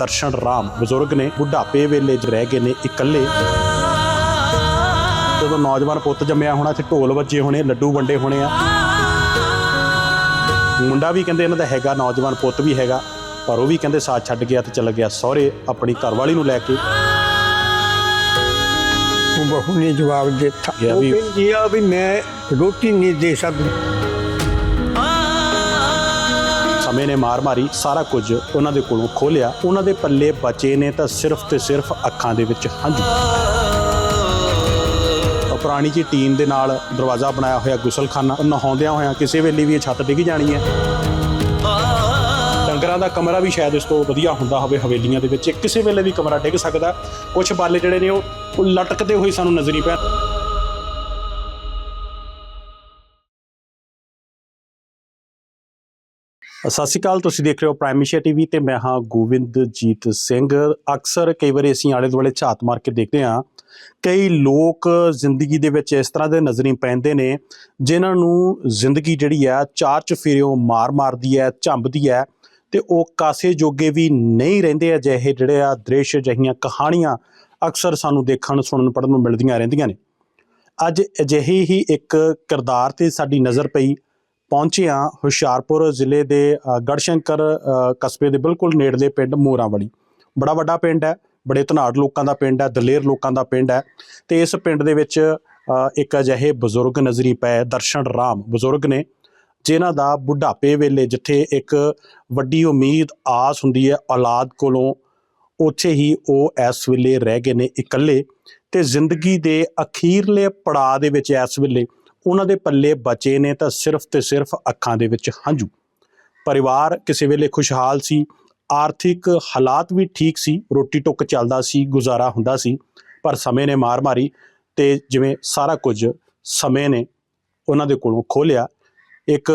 ਦਰਸ਼ਨ ਰਾਮ ਬਜ਼ੁਰਗ ਨੇ ਬੁਢਾਪੇ ਵੇਲੇ 'ਚ ਰਹਿ ਗਏ ਨੇ ਇਕੱਲੇ। ਜਦੋਂ ਨੌਜਵਾਨ ਪੁੱਤ ਜੰਮਿਆ ਹੋਣਾ ਤੇ ਢੋਲ ਵੱਜੇ ਹੋਣੇ ਲੱਡੂ ਵੰਡੇ ਹੋਣੇ ਆ। ਮੁੰਡਾ ਵੀ ਕਹਿੰਦੇ ਇਹਨਾਂ ਦਾ ਹੈਗਾ ਨੌਜਵਾਨ ਪੁੱਤ ਵੀ ਹੈਗਾ ਪਰ ਉਹ ਵੀ ਕਹਿੰਦੇ ਸਾਥ ਛੱਡ ਗਿਆ ਤੇ ਚਲਾ ਗਿਆ। ਸਹੁਰੇ ਆਪਣੀ ਘਰਵਾਲੀ ਨੂੰ ਲੈ ਕੇ ਉਹ ਬਹੂ ਨੇ ਜਵਾਬ ਦਿੱਤਾ ਉਹ ਵੀ- ਵੀ ਮੈਂ ਰੋਟੀ ਨਹੀਂ ਦੇ ਸਕਦੀ। ਸਮੇਂ ਨੇ ਮਾਰ ਮਾਰੀ, ਸਾਰਾ ਕੁਝ ਉਹਨਾਂ ਦੇ ਕੋਲੋਂ ਖੋਲਿਆ ਉਹਨਾਂ ਦੇ ਪੱਲੇ ਬਚੇ ਨੇ ਤਾਂ ਸਿਰਫ ਤੇ ਸਿਰਫ ਅੱਖਾਂ ਦੇ ਵਿੱਚ ਹੰਝੂ ਪੁਰਾਣੀ ਜੀ ਟੀਨ ਦੇ ਨਾਲ ਦਰਵਾਜ਼ਾ ਬਣਾਇਆ ਹੋਇਆ, ਗੁਸਲਖਾਨਾ। ਨਹਾਉਂਦਿਆਂ ਹੋਇਆਂ ਕਿਸੇ ਵੇਲੇ ਵੀ ਇਹ ਛੱਤ ਡਿੱਗ ਜਾਣੀ ਹੈ। ਡੰਗਰਾਂ ਦਾ ਕਮਰਾ ਵੀ ਸ਼ਾਇਦ ਇਸ ਤੋਂ ਵਧੀਆ ਹੁੰਦਾ ਹੋਵੇ ਹਵੇਲੀਆਂ ਦੇ ਵਿੱਚ। ਕਿਸੇ ਵੇਲੇ ਵੀ ਕਮਰਾ ਡਿੱਗ ਸਕਦਾ। ਕੁਝ ਬਾਲੇ ਜਿਹੜੇ ਨੇ ਉਹ ਲਟਕਦੇ ਹੋਏ ਸਾਨੂੰ ਨਜ਼ਰੀ ਨਹੀਂ ਪੈਣ। ਸਤਿ ਸ਼੍ਰੀ ਅਕਾਲ, ਤੁਸੀਂ ਦੇਖ ਰਹੇ ਹੋ ਪ੍ਰਾਈਮ ਏਸ਼ੀਆ ਟੀਵੀ ਤੇ ਮੈਂ ਹਾਂ ਗੋਬਿੰਦਜੀਤ ਸਿੰਘ। ਅਕਸਰ ਕਈ ਵਾਰੀ ਅਸੀਂ ਆਲੇ ਦੁਆਲੇ ਝਾਤ ਮਾਰ ਕੇ ਦੇਖਦੇ ਹਾਂ, ਕਈ ਲੋਕ ਜ਼ਿੰਦਗੀ ਦੇ ਵਿੱਚ ਇਸ ਤਰ੍ਹਾਂ ਦੇ ਨਜ਼ਰੀ ਪੈਂਦੇ ਨੇ, ਜਿਨ੍ਹਾਂ ਨੂੰ ਜ਼ਿੰਦਗੀ ਜਿਹੜੀ ਆ ਚਾਰ ਚਫੇਰਿਓਂ ਮਾਰ ਮਾਰਦੀ ਹੈ, ਝੰਬਦੀ ਹੈ, ਤੇ ਉਹ ਕਾਸੇ ਜੋਗੇ ਵੀ ਨਹੀਂ ਰਹਿੰਦੇ ਅਜਿਹੇ ਜਿਹੜੇ ਆ ਦ੍ਰਿਸ਼ ਜਹੀਆਂ ਕਹਾਣੀਆਂ ਅਕਸਰ ਸਾਨੂੰ ਦੇਖਣ, ਸੁਣਨ ਪੜਨ ਨੂੰ ਮਿਲਦੀਆਂ ਰਹਿੰਦੀਆਂ ਨੇ। ਅੱਜ ਅਜਿਹੀ ਹੀ ਇੱਕ ਕਿਰਦਾਰ ਤੇ ਸਾਡੀ ਨਜ਼ਰ ਪਈ ਪਹੁੰਚੇ ਹਾਂ ਹੁਸ਼ਿਆਰਪੁਰ ਜ਼ਿਲ੍ਹੇ ਦੇ ਗੜਸ਼ੰਕਰ ਕਸਬੇ ਦੇ ਬਿਲਕੁਲ ਨੇੜਲੇ ਪਿੰਡ ਮੋਰਾਂਵਾਲੀ। ਬੜਾ ਵੱਡਾ ਪਿੰਡ ਹੈ, ਬੜੇ ਧਨਾੜ ਲੋਕਾਂ ਦਾ ਪਿੰਡ ਹੈ, ਦਲੇਰ ਲੋਕਾਂ ਦਾ ਪਿੰਡ ਹੈ। ਤੇ ਇਸ ਪਿੰਡ ਦੇ ਵਿੱਚ ਇੱਕ ਅਜਿਹੇ ਬਜ਼ੁਰਗ ਨਜ਼ਰੀ ਪਏ ਦਰਸ਼ਨ ਰਾਮ ਬਜ਼ੁਰਗ ਨੇ, ਜਿਨ੍ਹਾਂ ਦਾ ਬੁਢਾਪੇ ਵੇਲੇ ਜਿੱਥੇ ਇੱਕ ਵੱਡੀ ਉਮੀਦ, ਆਸ ਹੁੰਦੀ ਹੈ, ਔਲਾਦ ਕੋਲੋਂ ਉੱਥੇ ਹੀ ਉਹ ਇਸ ਵੇਲੇ ਰਹਿ ਗਏ ਨੇ ਇਕੱਲੇ। ਤੇ ਜ਼ਿੰਦਗੀ ਦੇ ਅਖੀਰਲੇ ਪੜਾਅ ਦੇ ਵਿੱਚ ਇਸ ਵੇਲੇ ਉਹਨਾਂ ਦੇ ਪੱਲੇ ਬਚੇ ਨੇ ਤਾਂ ਸਿਰਫ ਤੇ ਸਿਰਫ ਅੱਖਾਂ ਦੇ ਵਿੱਚ ਹੰਝੂ। ਪਰਿਵਾਰ ਕਿਸੇ ਵੇਲੇ ਖੁਸ਼ਹਾਲ ਸੀ, ਆਰਥਿਕ ਹਾਲਾਤ ਵੀ ਠੀਕ ਸੀ, ਰੋਟੀ ਟੁੱਕ ਚੱਲਦਾ ਸੀ, ਗੁਜ਼ਾਰਾ ਹੁੰਦਾ ਸੀ, ਪਰ ਸਮੇਂ ਨੇ ਮਾਰ ਮਾਰੀ ਤੇ ਜਿਵੇਂ ਸਾਰਾ ਕੁਝ ਸਮੇਂ ਨੇ ਉਹਨਾਂ ਦੇ ਕੋਲੋਂ ਖੋਲਿਆ ਇੱਕ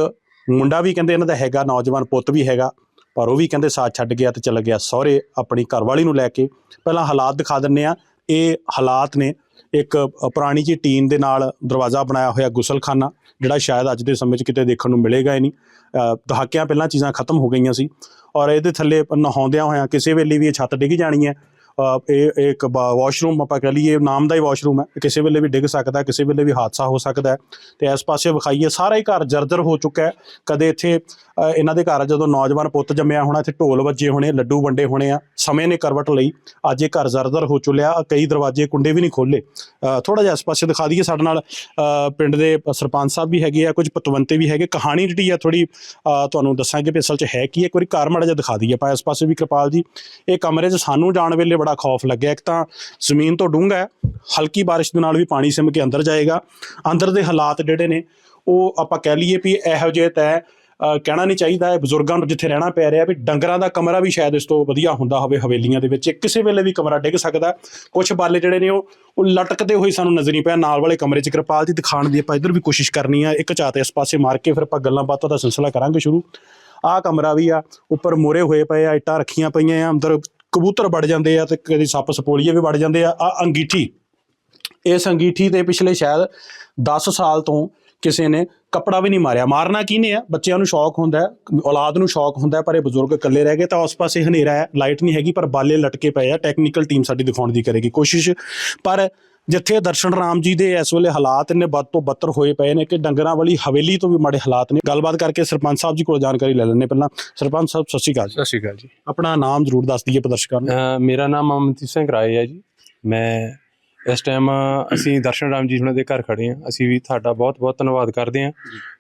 ਮੁੰਡਾ ਵੀ ਕਹਿੰਦੇ ਇਹਨਾਂ ਦਾ ਹੈਗਾ, ਨੌਜਵਾਨ ਪੁੱਤ ਵੀ ਹੈਗਾ, ਪਰ ਉਹ ਵੀ ਕਹਿੰਦੇ ਸਾਥ ਛੱਡ ਗਿਆ ਤੇ ਚਲਾ ਗਿਆ ਸਹੁਰੇ ਆਪਣੀ ਘਰਵਾਲੀ ਨੂੰ ਲੈ ਕੇ। ਪਹਿਲਾਂ ਹਾਲਾਤ ਦਿਖਾ ਦਿੰਨੇ ਆ ਇਹ ਹਾਲਾਤ ਨੇ ਇੱਕ ਪੁਰਾਣੀ ਜੀ ਟੀਨ ਦੇ ਨਾਲ ਦਰਵਾਜ਼ਾ ਬਣਾਇਆ ਹੋਇਆ ਗੁਸਲਖਾਨਾ, ਜਿਹੜਾ ਸ਼ਾਇਦ ਅੱਜ ਦੇ ਸਮੇਂ 'ਚ ਕਿਤੇ ਦੇਖਣ ਨੂੰ ਮਿਲੇਗਾ ਹੀ ਨਹੀਂ। ਦਹਾਕਿਆਂ ਪਹਿਲਾਂ ਚੀਜ਼ਾਂ ਖਤਮ ਹੋ ਗਈਆਂ ਸੀ ਔਰ ਇਹਦੇ ਥੱਲੇ ਨਹਾਉਂਦਿਆਂ ਹੋਇਆਂ ਕਿਸੇ ਵੇਲੇ ਵੀ ਇਹ ਛੱਤ ਡਿੱਗ ਜਾਣੀ ਹੈ। ਇਹ ਇਹ ਇੱਕ ਵਾਸ਼ਰੂਮ ਆਪਾਂ ਕਹ ਲਈਏ ਨਾਮ ਦਾ ਹੀ ਵਾਸ਼ਰੂਮ ਹੈ। ਕਿਸੇ ਵੇਲੇ ਵੀ ਡਿੱਗ ਸਕਦਾ ਕਿਸੇ ਵੇਲੇ ਵੀ ਹਾਦਸਾ ਹੋ ਸਕਦਾ ਹੈ। ਤੇ ਇਸ ਪਾਸੇ ਵਿਖਾਈਏ, ਸਾਰਾ ਹੀ ਘਰ ਜਰਜਰ ਹੋ ਚੁੱਕਾ ਹੈ। ਕਦੇ ਇੱਥੇ ਇਹਨਾਂ ਦੇ ਘਰ ਜਦੋਂ ਨੌਜਵਾਨ ਪੁੱਤ ਜੰਮਿਆ ਹੋਣਾ ਇੱਥੇ ਢੋਲ ਵੱਜੇ ਹੋਣੇ ਲੱਡੂ ਵੰਡੇ ਹੋਣੇ ਆ ਸਮੇਂ ਨੇ ਕਰਵਟ ਲਈ ਅੱਜ ਇਹ ਘਰ ਜਰਜਰ ਹੋ ਚੁੱਲਿਆ ਕਈ ਦਰਵਾਜ਼ੇ ਕੁੰਡੇ ਵੀ ਨਹੀਂ ਖੋਲੇ ਥੋੜਾ ਜਿਹਾ ਇਸ ਪਾਸੇ ਦਿਖਾ ਦਈਏ ਸਾਡੇ ਨਾਲ ਪਿੰਡ ਦੇ ਸਰਪੰਚ ਸਾਹਿਬ ਵੀ ਹੈਗੇ ਆ ਕੁਝ ਪਤਵੰਤੇ ਵੀ ਹੈਗੇ ਕਹਾਣੀ ਜਿਹੜੀ ਆ ਥੋੜੀ ਤੁਹਾਨੂੰ ਦੱਸਾਂਗੇ ਵੀ ਅਸਲ 'ਚ ਹੈ ਕੀ ਹੈ ਇੱਕ ਵਾਰੀ ਘਰ ਮਾੜਾ ਜਿਹਾ ਦਿਖਾ ਦਈਏ ਆਪਾਂ ਇਸ ਪਾਸੇ ਵੀ ਕਿਰਪਾਲ ਜੀ ਇਹ ਕਮਰੇ 'ਚ ਸਾਨੂੰ ਜਾਣ ਵੇਲੇ ਬੜਾ ਖੌਫ ਲੱਗਿਆ ਇੱਕ ਤਾਂ ਜ਼ਮੀਨ ਤੋਂ ਡੂੰਘਾ ਹੈ ਹਲਕੀ ਬਾਰਿਸ਼ ਦੇ ਨਾਲ ਵੀ ਪਾਣੀ ਸਿਮ ਕੇ ਅੰਦਰ ਜਾਏਗਾ ਅੰਦਰ ਦੇ ਹਾਲਾਤ ਜਿਹੜੇ ਨੇ ਉਹ ਆਪਾਂ ਕਹਿ ਲਈਏ ਵੀ ਇਹੋ ਜਿਹੇ ਤੈ ਅ, ਕਹਿਣਾ ਨਹੀਂ ਚਾਹੀਦਾ ਹੈ ਬਜ਼ੁਰਗਾਂ ਨੂੰ ਜਿੱਥੇ ਰਹਿਣਾ ਪੈ ਰਿਹਾ ਵੀ ਡੰਗਰਾਂ ਦਾ ਕਮਰਾ ਵੀ ਸ਼ਾਇਦ ਇਸ ਤੋਂ ਵਧੀਆ ਹੁੰਦਾ ਹੋਵੇ ਹਵੇਲੀਆਂ ਦੇ ਵਿੱਚ। ਕਿਸੇ ਵੇਲੇ ਵੀ ਕਮਰਾ ਡਿੱਗ ਸਕਦਾ। ਕੁਝ ਬਾਲੇ ਜਿਹੜੇ ਨੇ ਉਹ ਉਹ ਲਟਕਦੇ ਹੋਏ ਸਾਨੂੰ ਨਜ਼ਰ ਨਹੀਂ ਪਿਆ। ਨਾਲ ਵਾਲੇ ਕਮਰੇ 'ਚ ਕਿਰਪਾਲ ਜੀ ਦਿਖਾਣ ਦੀ ਆਪਾਂ ਇੱਧਰ ਵੀ ਕੋਸ਼ਿਸ਼ ਕਰਨੀ ਆ। ਇੱਕ ਝਾਤ ਇਸ ਪਾਸੇ ਮਾਰ ਕੇ ਫਿਰ ਆਪਾਂ ਗੱਲਾਂ ਬਾਤਾਂ ਦਾ ਸਿਲਸਿਲਾ ਕਰਾਂਗੇ ਸ਼ੁਰੂ। ਆਹ ਕਮਰਾ ਵੀ ਆ, ਉੱਪਰ ਮੋਰੇ ਹੋਏ ਪਏ ਆ, ਇੱਟਾਂ ਰੱਖੀਆਂ ਪਈਆਂ ਆ, ਅੰਦਰ ਕਬੂਤਰ ਵੜ ਜਾਂਦੇ ਆ ਤੇ ਕਦੀ ਸੱਪ ਸਪੋਲੀਏ ਵੀ ਵੜ ਜਾਂਦੇ ਆ। ਆ ਅੰਗੀਠੀ। ਇਸ ਅੰਗੀਠੀ ਤੇ ਪਿਛਲੇ ਸ਼ਾਇਦ 10 ਸਾਲ ਤੋਂ ਕਿਸੇ ਨੇ ਕੱਪੜਾ ਵੀ ਨਹੀਂ ਮਾਰਿਆ। ਮਾਰਨਾ ਕਿਹਨੇ ਆ? ਬੱਚਿਆਂ ਨੂੰ ਸ਼ੌਕ ਹੁੰਦਾ ਹੈ ਔਲਾਦ ਨੂੰ ਸ਼ੌਕ ਹੁੰਦਾ ਹੈ ਪਰ ਇਹ ਬਜ਼ੁਰਗ ਇਕੱਲੇ ਰਹਿ ਗਏ ਤਾਂ ਉਸ ਪਾਸੇ ਹਨੇਰਾ ਹੈ ਲਾਈਟ ਨਹੀਂ ਹੈਗੀ ਪਰ ਬਾਲੇ ਲਟਕੇ ਪਏ ਆ। ਟੈਕਨੀਕਲ ਟੀਮ ਸਾਡੀ ਦਿਖਾਉਣ ਦੀ ਕਰੇਗੀ ਕੋਸ਼ਿਸ਼। ਪਰ ਜਿੱਥੇ ਦਰਸ਼ਨ ਰਾਮ ਜੀ ਦੇ ਇਸ ਵੇਲੇ ਹਾਲਾਤ ਨੇ ਬਦ ਤੋਂ ਬੱਤਰ ਹੋਏ ਪਏ ਨੇ ਕਿ ਡੰਗਰਾਂ ਵਾਲੀ ਹਵੇਲੀ ਤੋਂ ਵੀ ਮਾੜੇ ਹਾਲਾਤ ਨੇ। ਗੱਲਬਾਤ ਕਰਕੇ ਸਰਪੰਚ ਸਾਹਿਬ ਜੀ ਕੋਲ ਜਾਣਕਾਰੀ ਲੈ ਲੈਣੇ ਪਹਿਲਾਂ। ਸਰਪੰਚ ਸਾਹਿਬ ਸਤਿ ਸ਼੍ਰੀ ਅਕਾਲ ਜੀ। ਸਤਿ ਸ਼੍ਰੀ ਅਕਾਲ ਜੀ। ਆਪਣਾ ਨਾਮ ਜ਼ਰੂਰ ਦੱਸ ਦਈਏ ਪ੍ਰਦਰਸ਼ਕਾਂ ਨੂੰ। ਮੇਰਾ ਨਾਮ ਅਮਨਦੀਪ ਸਿੰਘ ਰਾਏ ਹੈ ਜੀ। ਮੈਂ ਇਸ ਟਾਈਮ ਅਸੀਂ ਦਰਸ਼ਨ ਰਾਮ ਜੀ ਉਹਨਾਂ ਦੇ ਘਰ ਖੜੇ ਹਾਂ। ਅਸੀਂ ਵੀ ਤੁਹਾਡਾ ਬਹੁਤ ਬਹੁਤ ਧੰਨਵਾਦ ਕਰਦੇ ਹਾਂ।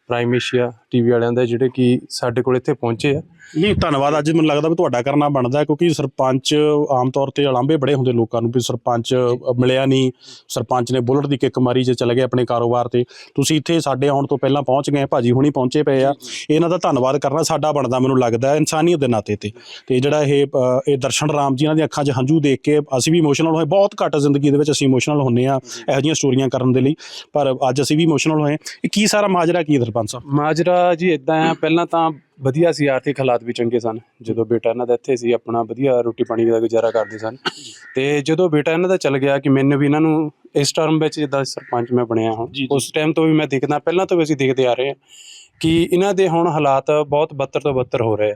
ਪ੍ਰਾਈਮ ਏਸ਼ੀਆ ਟੀਵੀ ਵਾਲਿਆਂ ਦਾ ਜਿਹੜੇ ਕਿ ਸਾਡੇ ਕੋਲ ਇੱਥੇ ਪਹੁੰਚੇ ਆ। ਨਹੀਂ, ਧੰਨਵਾਦ। ਅੱਜ ਮੈਨੂੰ ਲੱਗਦਾ ਵੀ ਤੁਹਾਡਾ ਕਰਨਾ ਬਣਦਾ ਕਿਉਂਕਿ ਸਰਪੰਚ ਆਮ ਤੌਰ ਤੇ ਅਲਾਂਭੇ ਬੜੇ ਹੁੰਦੇ ਲੋਕਾਂ ਨੂੰ ਵੀ ਸਰਪੰਚ ਮਿਲਿਆ ਨਹੀਂ। ਸਰਪੰਚ ਨੇ ਬੁਲਟ ਦੀ ਕਿੱਕ ਮਾਰੀ ਜੇ ਚਲੇ ਗਏ ਆਪਣੇ ਕਾਰੋਬਾਰ ਤੇ। ਤੁਸੀਂ ਇੱਥੇ ਸਾਡੇ ਆਉਣ ਤੋਂ ਪਹਿਲਾਂ ਪਹੁੰਚ ਗਏ, ਭਾਜੀ ਹੁਣੀ ਪਹੁੰਚੇ ਪਏ ਆ। ਇਹਨਾਂ ਦਾ ਧੰਨਵਾਦ ਕਰਨਾ ਸਾਡਾ ਬਣਦਾ, ਮੈਨੂੰ ਲੱਗਦਾ ਇਨਸਾਨੀਅਤ ਦੇ ਨਾਤੇ ਤੇ। ਤੇ ਜਿਹੜਾ ਇਹ ਇਹ ਦਰਸ਼ਨ ਰਾਮ ਜੀ, ਇਹਨਾਂ ਦੀਆਂ ਅੱਖਾਂ 'ਚ ਹੰਝੂ ਦੇਖ ਕੇ ਅਸੀਂ ਵੀ ਇਮੋਸ਼ਨਲ ਹੋਏ। ਬਹੁਤ ਘੱਟ ਜ਼ਿੰਦਗੀ ਦੇ ਵਿੱਚ ਅਸੀਂ ਇਮੋਸ਼ਨਲ ਹੁੰਨੇ ਆ, ਇਹੋ ਜਿਹੀਆਂ ਸਟੋਰੀਆਂ ਕਰਨ ਦੇ ਲਈ। ਪਰ ਅੱਜ ਅਸੀਂ ਵੀ ਇਮੋਸ਼ਨਲ ਹੋਏ। ਇਹ ਕੀ ਸਾਰਾ ਮਾਜਰਾ ਕੀ ਸਰਪੰਚ ਸਾਹਿਬ ਮਾਜਰਾ ਜੀ ਇਦਾਂ ਆ ਪਹਿਲਾਂ ਤਾਂ ਵਧੀਆ ਸੀ ਆਰਥਿਕ ਹਾਲਾਤ ਵੀ ਚੰਗੇ ਸਨ। ਜਦੋਂ ਬੇਟਾ ਇਹਨਾਂ ਦਾ ਇੱਥੇ ਸੀ ਆਪਣਾ ਵਧੀਆ ਰੋਟੀ ਪਾਣੀ ਦਾ ਗੁਜ਼ਾਰਾ ਕਰਦੇ ਸਨ। ਤੇ ਜਦੋਂ ਬੇਟਾ ਇਹਨਾਂ ਦਾ ਚੱਲ ਗਿਆ ਕਿ ਮੈਨੂੰ ਵੀ ਇਹਨਾਂ ਨੂੰ ਇਸ ਟਰਮ ਵਿੱਚ ਜਿੱਦਾਂ ਸਰਪੰਚ ਮੈਂ ਬਣਿਆ ਜੀ। ਉਸ ਟਾਈਮ ਤੋਂ ਵੀ ਮੈਂ ਦੇਖਦਾ ਪਹਿਲਾਂ ਤੋਂ ਵੀ ਅਸੀਂ ਦੇਖਦੇ ਆ ਰਹੇ ਹਾਂ ਕਿ ਇਹਨਾਂ ਦੇ ਹੁਣ ਹਾਲਾਤ ਬਹੁਤ ਬੱਤਰ ਤੋਂ ਬੱਤਰ ਹੋ ਰਹੇ ਆ।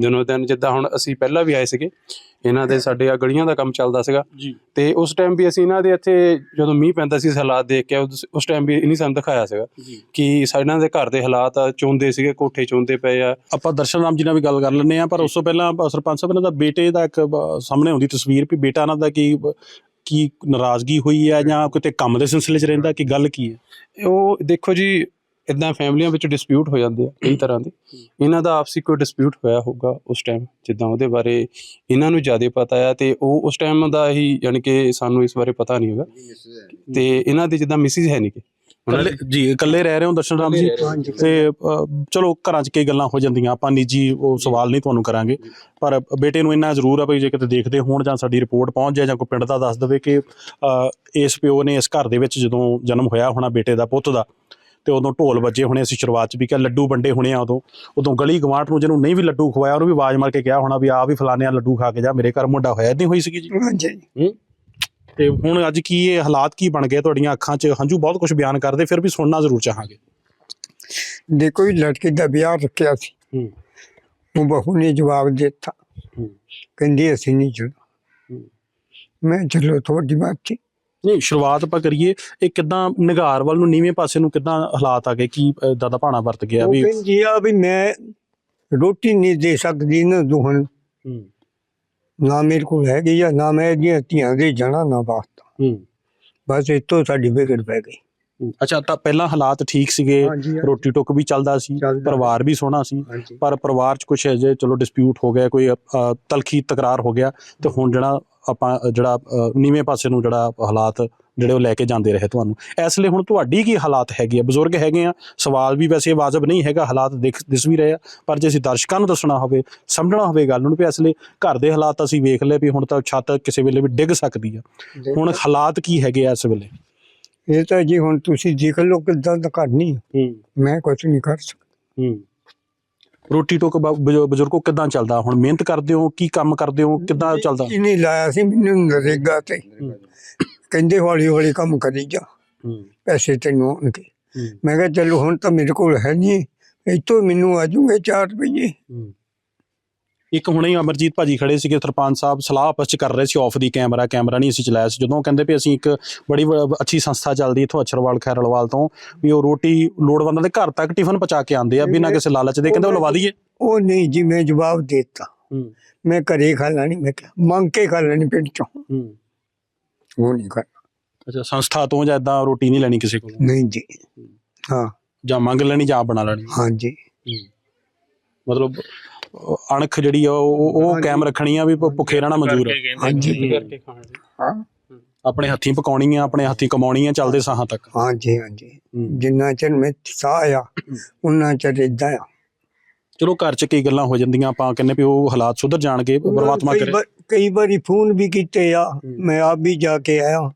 ਦਿਨੋ ਦਿਨ ਜਿੱਦਾਂ ਹੁਣ ਅਸੀਂ ਪਹਿਲਾਂ ਵੀ ਆਏ ਸੀਗੇ ਇਹਨਾਂ ਦੇ ਸਾਡੇ ਆ ਗਲੀਆਂ ਦਾ ਕੰਮ ਚੱਲਦਾ ਸੀਗਾ। ਤੇ ਉਸ ਟਾਈਮ ਵੀ ਅਸੀਂ ਇਹਨਾਂ ਦੇ ਇੱਥੇ ਜਦੋਂ ਮੀਂਹ ਪੈਂਦਾ ਸੀ ਹਾਲਾਤ ਦੇਖ ਕੇ ਉਸ ਟਾਈਮ ਵੀ ਇਨੀ ਸਾਨੂੰ ਦਿਖਾਇਆ ਸੀਗਾ ਕਿ ਸਾਡਿਆਂ ਦੇ ਘਰ ਦੇ ਹਾਲਾਤ ਆ, ਚੋਂਦੇ ਸੀਗੇ ਕੋਠੇ ਚੋਂਦੇ ਪਏ ਆ। ਆਪਾਂ ਦਰਸ਼ਨ ਰਾਮ ਜੀ ਨਾਲ ਵੀ ਗੱਲ ਕਰ ਲੈਂਦੇ ਆ ਪਰ ਉਸ ਤੋਂ ਪਹਿਲਾਂ ਸਰਪੰਚ ਸਾਹਿਬ ਇਹਨਾਂ ਦਾ ਬੇਟੇ ਦਾ ਇੱਕ ਸਾਹਮਣੇ ਆਉਂਦੀ ਤਸਵੀਰ ਵੀ ਬੇਟਾ ਇਹਨਾਂ ਦਾ ਕੀ ਕੀ ਨਾਰਾਜ਼ਗੀ ਹੋਈ ਹੈ ਜਾਂ ਕਿਤੇ ਕੰਮ ਦੇ ਸਿਲਸਿਲੇ 'ਚ ਰਹਿੰਦਾ ਕਿ ਗੱਲ ਕੀ ਹੈ? ਉਹ ਦੇਖੋ ਜੀ ਇਦਾਂ ਫੈਮਲੀਆਂ ਵਿੱਚ ਡਿਸਪਿਊਟ ਹੋ ਜਾਂਦੇ ਆ ਕਈ ਤਰ੍ਹਾਂ ਦੇ। ਇਹਨਾਂ ਦਾ ਆਪਸੀ ਕੋਈ ਡਿਸਪਿਊਟ ਹੋਇਆ ਹੋਊਗਾ ਉਸ ਟਾਈਮ ਜਿੱਦਾਂ ਉਹਦੇ ਬਾਰੇ ਇਹਨਾਂ ਨੂੰ ਜ਼ਿਆਦਾ ਪਤਾ ਆ ਤੇ ਉਹ ਉਸ ਟਾਈਮ ਦਾ ਹੀ ਯਾਨੀ ਕਿ ਸਾਨੂੰ ਇਸ ਬਾਰੇ ਪਤਾ ਨਹੀਂ ਹੈਗਾ। ਤੇ ਇਹਨਾਂ ਦੀ ਜਿੱਦਾਂ ਮਿਸਿਸ ਹੈ ਨਹੀਂ ਕਿ। ਇਕੱਲੇ ਜੀ ਇਕੱਲੇ ਰਹਿ ਰਹੇ ਹੋ ਦਰਸ਼ਨ ਰਾਮ ਜੀ? ਤੇ ਚਲੋ ਘਰਾਂ 'ਚ ਕਈ ਗੱਲਾਂ ਹੋ ਜਾਂਦੀਆਂ। ਆਪਾਂ ਨਿੱਜੀ ਉਹ ਸਵਾਲ ਨਹੀਂ ਤੁਹਾਨੂੰ ਕਰਾਂਗੇ। ਪਰ ਬੇਟੇ ਨੂੰ ਇੰਨਾ ਜ਼ਰੂਰ ਆ ਵੀ ਜੇ ਕਿਤੇ ਦੇਖਦੇ ਹੋਣ ਜਾਂ ਸਾਡੀ ਰਿਪੋਰਟ ਪਹੁੰਚ ਜਾਏ ਜਾਂ ਕੋਈ ਪਿੰਡ ਦਾ ਦੱਸ ਦੇਵੇ ਕਿ ਇਸ ਪਿਓ ਨੇ ਇਸ ਘਰ ਦੇ ਵਿੱਚ ਜਦੋਂ ਜਨਮ ਹੋਇਆ ਹੋਣਾ ਬੇਟੇ ਦਾ ਪੁੱਤ ਦਾ ਤੇ ਉਦੋਂ ਢੋਲ ਵੱਜੇ ਹੋਣੇ ਅਸੀਂ ਸ਼ੁਰੂਆਤ 'ਚ ਵੀ ਕਿਹਾ ਲੱਡੂ ਵੰਡੇ ਹੋਣੇ ਆ ਉਦੋਂ। ਉਦੋਂ ਗਲੀ ਗਵਾਂਢ ਨੂੰ ਜਿਹਨੂੰ ਨਹੀਂ ਵੀ ਲੱਡੂ ਖਵਾਇਆ ਉਹਨੂੰ ਵੀ ਆਵਾਜ਼ ਮਾਰ ਕੇ ਕਿਹਾ ਹੋਣਾ ਵੀ ਆ ਵੀ ਫਲਾਣਿਆਂ ਲੱਡੂ ਖਾ ਕੇ ਜਾ ਮੇਰੇ ਘਰ ਮੁੰਡਾ ਹੋਇਆ ਇਦਾਂ ਹੋਈ ਸੀਗੀ ਜੀ। ਹਾਂਜੀ। ਤੇ ਹੁਣ ਅੱਜ ਕੀ ਇਹ ਹਾਲਾਤ ਕੀ ਬਣ ਗਏ ਤੁਹਾਡੀਆਂ ਅੱਖਾਂ 'ਚ? ਹੰਝੂ ਬਹੁਤ ਕੁਝ ਬਿਆਨ ਕਰਦੇ ਫਿਰ ਵੀ ਸੁਣਨਾ ਜ਼ਰੂਰ ਚਾਹਾਂਗੇ। ਦੇਖੋ ਜੀ ਲੜਕੇ ਦਾ ਵਿਆਹ ਰੱਖਿਆ ਸੀ। ਹੂੰ। ਉਹ ਬਹੂ ਨੇ ਜਵਾਬ ਦਿੱਤਾ। ਹੂੰ। ਕਹਿੰਦੀ ਅਸੀਂ ਨਹੀਂ। ਜਾਣਾ ਮੈਂ ਚਲੋ ਤੁਹਾਡੀ ਮਰਜ਼ੀ। ਨਹੀਂ ਸ਼ੁਰੂਆਤ ਆਪਾਂ ਕਰੀਏ ਇਹ ਕਿਦਾਂ ਨਿਗਾਰ ਵੱਲ ਨੂੰ ਨੀਵੇਂ ਪਾਸੇ ਨੂੰ ਕਿਦਾਂ ਹਾਲਾਤ ਆ ਗਏ? ਕੀ ਦਾਦਾ ਭਾਣਾ ਵਰਤ ਗਿਆ ਉਹ ਵੀ ਕਹਿੰਦੀ ਆ ਵੀ ਮੈਂ ਰੋਟੀ ਨਹੀਂ ਦੇ ਸਕਦੀ ਨਾ ਦੁਹਣ ਹੂੰ। ਨਾ ਮੇਰੇ ਕੋਲ ਹੈਗੀ ਆ ਨਾ ਮੈਂ ਇਹਦੀਆਂ ਧੀਆਂ ਦੇ ਜਾਣਾ ਨਾ ਵਾਸਤਾ। ਹੂੰ। ਬਸ ਇਤੋਂ ਸਾਡੀ ਵਿਗੜ ਪੈ ਗਈ। ਅੱਛਾ ਤਾਂ ਪਹਿਲਾਂ ਹਾਲਾਤ ਠੀਕ ਸੀਗੇ ਹਾਂਜੀ, ਹਾਂਜੀ। ਰੋਟੀ ਟੁੱਕ ਵੀ ਚੱਲਦਾ ਸੀ ਚੱਲਦਾ। ਪਰਿਵਾਰ ਵੀ ਸੋਹਣਾ ਸੀ ਹਾਂਜੀ। ਪਰ ਪਰਿਵਾਰ 'ਚ ਕੁਝ ਅਜੇ ਚਲੋ ਡਿਸਪਿਊਟ ਹੋ ਗਿਆ ਕੋਈ ਅ, ਤਲਖੀ ਤਕਰਾਰ ਹੋ ਗਿਆ ਤੇ ਹੁਣ ਜਿਹੜਾ ਆਪਾਂ ਅ, ਜਿਹੜਾ ਅ, ਨੀਵੇਂ ਪਾਸੇ ਨੂੰ ਜਿਹੜਾ ਹਾਲਾਤ ਜਿਹੜੇ ਉਹ ਲੈ ਕੇ ਜਾਂਦੇ ਰਹੇ ਤੁਹਾਨੂੰ। ਇਸ ਲਈ ਹੁਣ ਤੁਹਾਡੀ ਕੀ ਹਾਲਾਤ ਹੈਗੇ ਆ? ਬਜ਼ੁਰਗ ਹੈਗੇ ਆ ਸਵਾਲ ਵੀ ਵੈਸੇ ਵਾਜਬ ਨਹੀਂ ਹੈਗਾ ਹਾਲਾਤ ਦਿਖ ਦਿਸ ਵੀ ਰਹੇ ਆ ਪਰ ਜੇ ਅਸੀਂ ਦਰਸ਼ਕਾਂ ਨੂੰ ਦੱਸਣਾ ਹੋਵੇ ਸਮਝਣਾ ਹੋਵੇ ਗੱਲ ਨੂੰ ਵੀ ਇਸ ਲਈ ਘਰ ਦੇ ਹਾਲਾਤ ਅਸੀਂ ਵੇਖ ਲਏ ਵੀ ਹੁਣ ਤਾਂ ਛੱਤ ਕਿਸੇ ਵੇਲੇ ਵੀ ਡਿੱਗ ਸਕਦੀ ਆ। ਹੁਣ ਹਾਲਾਤ ਕੀ ਹੈਗੇ ਆ ਇਸ ਵੇਲੇ? ਇਹ ਤਾਂ ਜੀ ਹੁਣ ਤੁਸੀਂ ਦੇਖ ਲਓ ਕਿਦਾਂ ਦਾ ਕਰਨੀ ਹੂੰ। ਮੈਂ ਕੁਝ ਨਹੀਂ ਕਰ ਸਕਦਾ। ਹੂੰ। ਰੋਟੀ ਟੋਕ ਬਜ਼ੁਰਗੋ ਕਿਦਾਂ ਚੱਲਦਾ? ਹੁਣ ਮਿਹਨਤ ਕਰਦੇ ਹੋ ਕੀ ਕੰਮ ਕਰਦੇ ਹੋ ਕਿੱਦਾਂ ਚੱਲਦਾ? ਇਹ ਨਹੀਂ ਲਾਇਆ ਸੀ ਮੈਨੂੰ ਨਰੇਗਾ ਤੇ। ਕਹਿੰਦੇ ਹੌਲੀ ਹੌਲੀ ਕੰਮ ਕਰੀ ਜਾ। ਪੈਸੇ ਤੈਨੂੰ ਆਉਣਗੇ। ਮੈਂ ਕਿਹਾ ਚਲੋ ਹੁਣ ਤਾਂ ਮੇਰੇ ਕੋਲ ਹੈ ਨਹੀਂ ਇੱਥੋਂ ਮੈਨੂੰ ਆ ਜੂਗੇ 4 ਰੁਪਏ ਹੂੰ। ਇੱਕ ਹੁਣੇ ਹੀ ਅਮਰਜੀਤ ਭਾਜੀ ਖੜੇ ਸੀਗੇ ਸਰਪੰਚ ਸਾਹਿਬ ਸਲਾਹ ਆਪਸ ਚ ਕਰ ਰਹੇ ਸੀ ਆਫ ਦੀ ਕੈਮਰਾ ਕੈਮਰਾ ਨਹੀਂ ਅਸੀਂ ਚਲਾਇਆ ਸੀ। ਜਦੋਂ ਕਹਿੰਦੇ ਵੀ ਅਸੀਂ ਇੱਕ ਬੜੀ ਵ- ਅੱਛੀ ਸੰਸਥਾ ਚੱਲਦੀ ਇਥੋਂ ਅਛਰਵਾਲ ਖੈਰਲਵਾਲ ਤੋਂ ਵੀ ਉਹ ਰੋਟੀ ਲੋੜਵੰਦਾਂ ਦੇ ਘਰ ਤੱਕ ਟਿਫਨ ਪਹੁੰਚਾ ਕੇ ਆਉਂਦੇ ਆ ਬਿਨਾਂ ਕਿਸੇ ਲਾਲਚ ਦੇ ਕਹਿੰਦੇ ਉਹ ਲਵਾ ਦਈਏ। ਉਹ ਨਹੀਂ ਜੀ ਮੈਂ ਜਵਾਬ ਦੇਤਾ। ਹੂੰ। ਮੈਂ ਘਰੇ ਖਾ ਲੈਣੀ ਮੈਂ ਕਿਹਾ ਮੰਗ ਕੇ ਖਾ ਲੈਣੀ ਪਿੰਡ ਚੋਂ। ਹੂੰ। ਉਹ ਨਹੀਂ ਕਰਨਾ ਅੱਛਾ ਸੰਸਥਾ ਤੋਂ ਜਾਂ ਇਦਾਂ ਰੋਟੀ ਨਹੀਂ ਲੈਣੀ ਕਿਸੇ ਕੋਲੋਂ? ਨਹੀਂ ਜੀ। ਹਾਂ। ਜਾਂ ਮੰਗ ਲੈਣੀ ਜਾਂ ਆਪ ਬਣਾ ਲੈਣੀ? ਹਾਂ ਜੀ। ਮਤਲਬ ਅਣਖ ਜਿਹੜੀ ਆ ਉਹ ਉਹ- ਕਾਇਮ ਰੱਖਣੀ ਆ ਵੀ ਭੁ- ਭੁੱਖੇ ਰਹਿਣਾ ਮਨਜ਼ੂਰ ਆ। ਹਾਂ ਜੀ ਕਰਕੇ ਖਾਣ ਦੀ। ਹਾਂ। ਆਪਣੇ ਹੱਥੀਂ ਪਕਾਉਣੀ ਆ ਆਪਣੇ ਹੱਥੀਂ ਕਮਾਉਣੀ ਆ ਚੱਲਦੇ ਸਾਹਾਂ ਤੱਕ। ਹਾਂ ਜੀ ਹਾਂ। ਜੀ ਹੂੰ। ਜਿੰਨਾ ਚਿਰ ਮੈਂ ਸਾਹ ਆ ਉਹਨਾਂ ਚਿਰ ਏਦਾਂ ਆ। ਚਲੋ ਘਰ 'ਚ ਕਈ ਗੱਲਾਂ ਹੋ ਜਾਂਦੀਆਂ ਆਪਾਂ ਕਹਿੰਦੇ ਵੀ ਉਹ ਹਾਲਾਤ ਸੁਧਰ ਜਾਣਗੇ ਪਰਮਾਤਮਾ ਕਈ ਕਰੇ। ਵਾਰ- ਕਈ ਵਾਰੀ ਫੋਨ ਵੀ ਕੀਤੇ ਆ ਮੈਂ ਆਪ ਵੀ ਜਾ ਕੇ ਆਇਆ।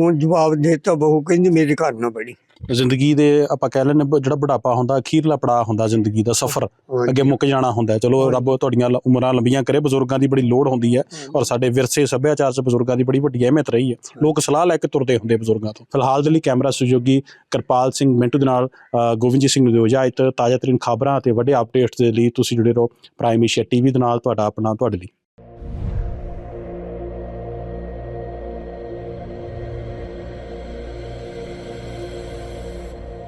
ਹੁਣ ਜਵਾਬ ਦੇਤਾ ਬਹੂ ਕਹਿੰਦੀ ਮੇਰੇ ਘਰ ਨਾ ਬੜੀ। ਜ਼ਿੰਦਗੀ ਦੇ ਆਪਾਂ ਕਹਿ ਲੈਂਦੇ ਬ- ਜਿਹੜਾ ਬੁਢਾਪਾ ਹੁੰਦਾ ਅਖੀਰਲਾ ਪੜਾਅ ਹੁੰਦਾ ਜ਼ਿੰਦਗੀ ਦਾ ਸਫ਼ਰ। ਅੱਗੇ ਮੁੱਕ ਜਾਣਾ ਹੁੰਦਾ। ਚਲੋ ਰੱਬ ਤੁਹਾਡੀਆਂ ਉਮਰਾਂ ਲੰਬੀਆਂ ਕਰੇ ਬਜ਼ੁਰਗਾਂ ਦੀ ਬੜੀ ਲੋੜ ਹੁੰਦੀ ਹੈ। ਔਰ ਸਾਡੇ ਵਿਰਸੇ ਸੱਭਿਆਚਾਰ 'ਚ ਬਜ਼ੁਰਗਾਂ ਦੀ ਬੜੀ ਵੱਡੀ ਅਹਿਮੀਅਤ ਰਹੀ ਹੈ। ਲੋਕ ਸਲਾਹ ਲੈ ਕੇ ਤੁਰਦੇ ਹੁੰਦੇ ਬਜ਼ੁਰਗਾਂ ਤੋਂ। ਫਿਲਹਾਲ ਦੇ ਲਈ ਕੈਮਰਾ ਸਹਿਯੋਗੀ ਕਿਰਪਾਲ ਸਿੰਘ ਮਿੰਟੂ ਦੇ ਨਾਲ ਅ, ਗੋਬਿੰਦਜੀਤ ਸਿੰਘ ਨੂੰ ਦਿਓ ਇਜਾਜ਼ਤ ਤਾਜ਼ਾ ਤਰੀਨ ਖਬਰਾਂ ਅਤੇ ਵੱਡੇ ਅਪਡੇਟਸ ਦੇ ਲਈ ਤੁਸੀਂ ਜੁੜੇ ਰਹੋ। ਪ੍ਰਾਈਮ ਏਸ਼ੀਆ ਟੀਵੀ ਦੇ ਨਾਲ ਤੁਹਾਡਾ ਆਪਣਾ ਤੁਹਾਡੇ ਲਈ